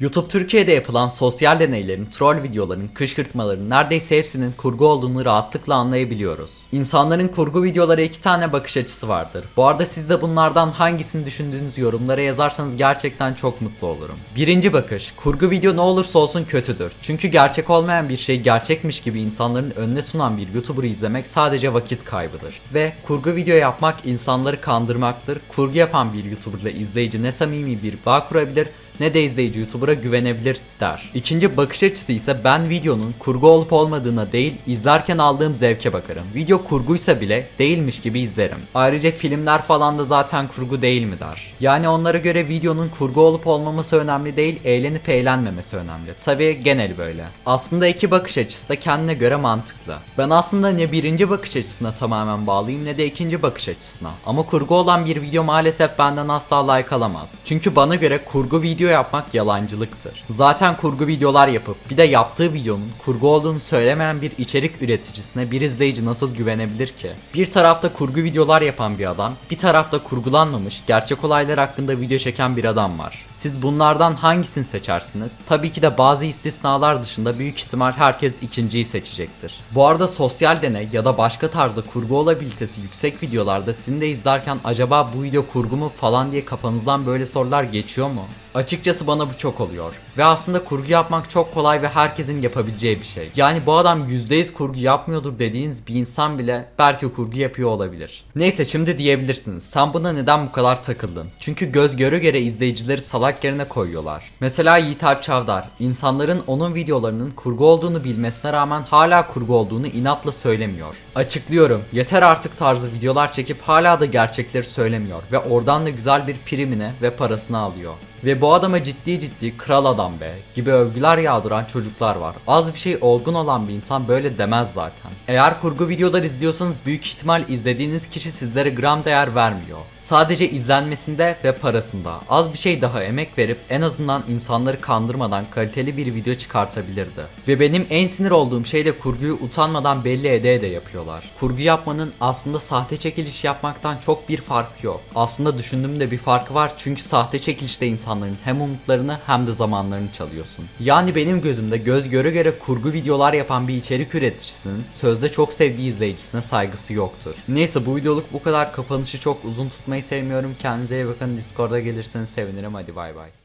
YouTube Türkiye'de yapılan sosyal deneylerin, troll videoların, kışkırtmaların neredeyse hepsinin kurgu olduğunu rahatlıkla anlayabiliyoruz. İnsanların kurgu videolara iki tane bakış açısı vardır. Bu arada siz de bunlardan hangisini düşündüğünüzü yorumlara yazarsanız gerçekten çok mutlu olurum. Birinci bakış, kurgu video ne olursa olsun kötüdür. Çünkü gerçek olmayan bir şey gerçekmiş gibi insanların önüne sunan bir YouTuber'ı izlemek sadece vakit kaybıdır. Ve kurgu video yapmak insanları kandırmaktır. Kurgu yapan bir YouTuber'la izleyici ne samimi bir bağ kurabilir ne de izleyici YouTuber'a güvenebilir der. İkinci bakış açısı ise ben videonun kurgu olup olmadığına değil izlerken aldığım zevke bakarım. Video kurguysa bile değilmiş gibi izlerim. Ayrıca filmler falan da zaten kurgu değil mi der. Yani onlara göre videonun kurgu olup olmaması önemli değil eğlenip eğlenmemesi önemli. Tabi genel böyle. Aslında iki bakış açısı da kendine göre mantıklı. Ben aslında ne birinci bakış açısına tamamen bağlıyım ne de ikinci bakış açısına. Ama kurgu olan bir video maalesef benden asla like alamaz. Çünkü bana göre kurgu video yapmak yalancılıktır. Zaten kurgu videolar yapıp bir de yaptığı videonun kurgu olduğunu söylemeyen bir içerik üreticisine bir izleyici nasıl güvenebilir ki? Bir tarafta kurgu videolar yapan bir adam, bir tarafta kurgulanmamış gerçek olaylar hakkında video çeken bir adam var. Siz bunlardan hangisini seçersiniz? Tabii ki de bazı istisnalar dışında büyük ihtimal herkes ikinciyi seçecektir. Bu arada sosyal deney ya da başka tarzda kurgu olabilitesi yüksek videolarda sizin de izlerken acaba bu video kurgu mu falan diye kafanızdan böyle sorular geçiyor mu? Açıkçası bana bu çok oluyor. Ve aslında kurgu yapmak çok kolay ve herkesin yapabileceği bir şey. Yani bu adam %100 kurgu yapmıyordur dediğiniz bir insan bile belki kurgu yapıyor olabilir. Neyse şimdi diyebilirsiniz. Sen buna neden bu kadar takıldın? Çünkü göz göre göre izleyicileri salak yerine koyuyorlar. Mesela Yiğit Alp Çavdar, insanların onun videolarının kurgu olduğunu bilmesine rağmen hala kurgu olduğunu inatla söylemiyor. Açıklıyorum. Yeter artık tarzı videolar çekip hala da gerçekleri söylemiyor ve oradan da güzel bir primine ve parasını alıyor. Ve bu adama ciddi ciddi kral adam be gibi övgüler yağdıran çocuklar var. Az bir şey olgun olan bir insan böyle demez zaten. Eğer kurgu videolar izliyorsanız büyük ihtimal izlediğiniz kişi sizlere gram değer vermiyor. Sadece izlenmesinde ve parasında. Az bir şey daha emek verip en azından insanları kandırmadan kaliteli bir video çıkartabilirdi. Ve benim en sinir olduğum şey de kurguyu utanmadan belli ede de yapıyorlar. Kurgu yapmanın aslında sahte çekiliş yapmaktan çok bir farkı yok. Aslında düşündüğümde bir farkı var çünkü sahte çekilişte insanların hem umutlarını hem de zamanlarını çalıyorsun. Yani benim gözümde göz göre göre kurgu videolar yapan bir içerik üreticisinin sözde çok sevdiği izleyicisine saygısı yoktur. Neyse bu videoluk bu kadar kapanışı çok uzun tutmayı sevmiyorum. Kendinize iyi bakın. Discord'a gelirseniz sevinirim. Hadi bay bay.